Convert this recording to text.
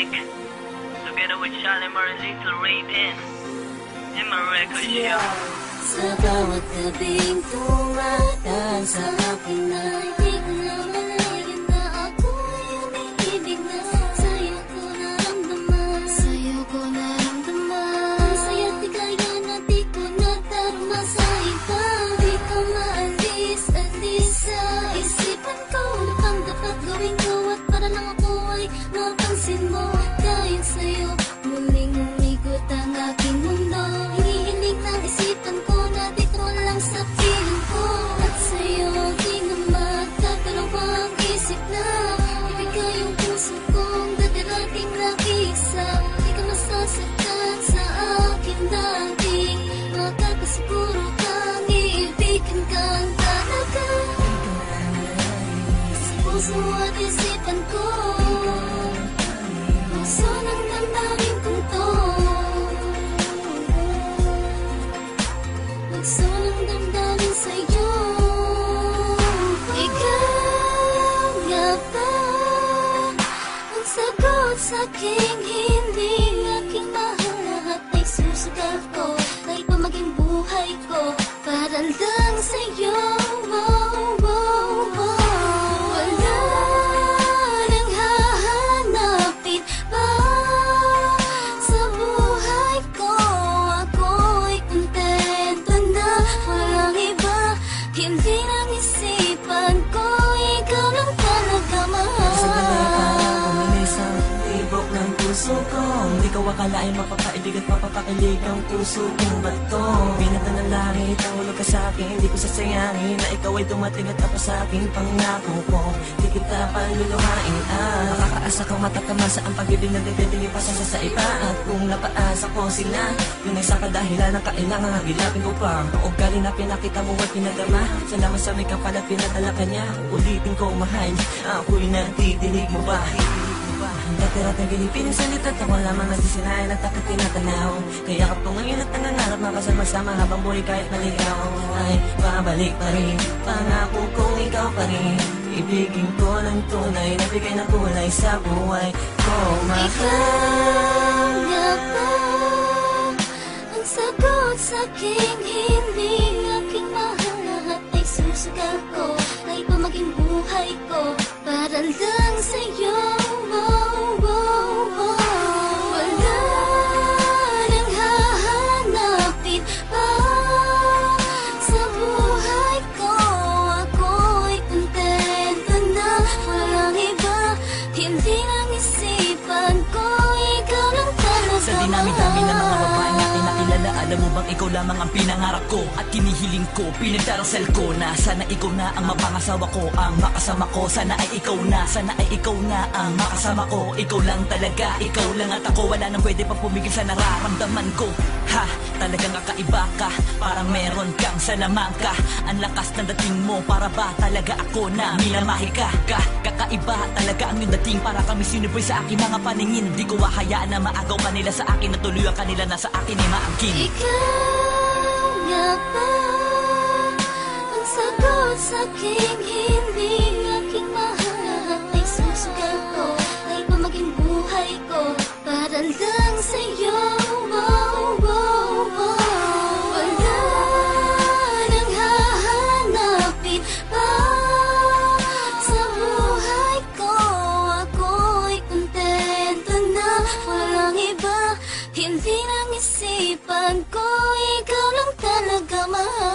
Together with Shalimar and Little Ray Ben, and Marrakesh. Yeah. Sebawa sagot Hindi ko akalain mapapailig at mapapakilig ang puso kong bato. Binata ng langit ang ulo ka sa akin Hindi ko sasayangin na ikaw ay dumating at tapos sa aking pangako ko. Di kita paluluhain ah. Makakaasa kang matatamasa ang pag-ibig na dibibigay pa sa iba. At kung napaasa ko sila Yun ay sa kadahilan ng kailangan hagilapin ko pa. Rin na pinakita mo at pinadama. Salamat sa may kapal at pinadala ka niya. Ulitin ko mahal Ako'y natidinig mo ba? Dati-rat ng Pilipino salita Ako lamang nagsisinayan at takot tinatanaw Kaya ka ngayon at nangangarap Makasama-sama habang buhay kahit maligaw. Ay babalik pa rin Pangako kong ikaw pa rin. Ibigin ko ng tunay Nabigay ng kulay sa buhay ko Mahal. Ikaw nga ba Ang sagot sa'king hindi dinami-dami ng mga babaeng aking nakilala Alam mo bang ikaw lamang ang pinangarap ko? At kinihiling ko, pinagdarasal ko Na. Sana ikaw na ang mapangasawa ko Ang makasama ko, sana ay ikaw na Sana ay ikaw na ang makasama ko. Ikaw lang talaga, ikaw lang at ako. Wala nang pwede pa pumigil sa nararamdaman ko Ha, talagang kakaiba ka. Parang meron kang salamangka Ang lakas ng dating mo Para ba talaga ako na minamahi ka? Ka Kakaiba talaga ang iyong dating. Para kami sinuboy sa aking mga paningin. Di ko hahayaan na maagaw pa nila sa akin. At tuloy ang kanila na sa akin ay maangkin. Ikaw nga ba Ang sagot sa'king hindi Hindi nang isipan ko, ikaw lang talaga mahal.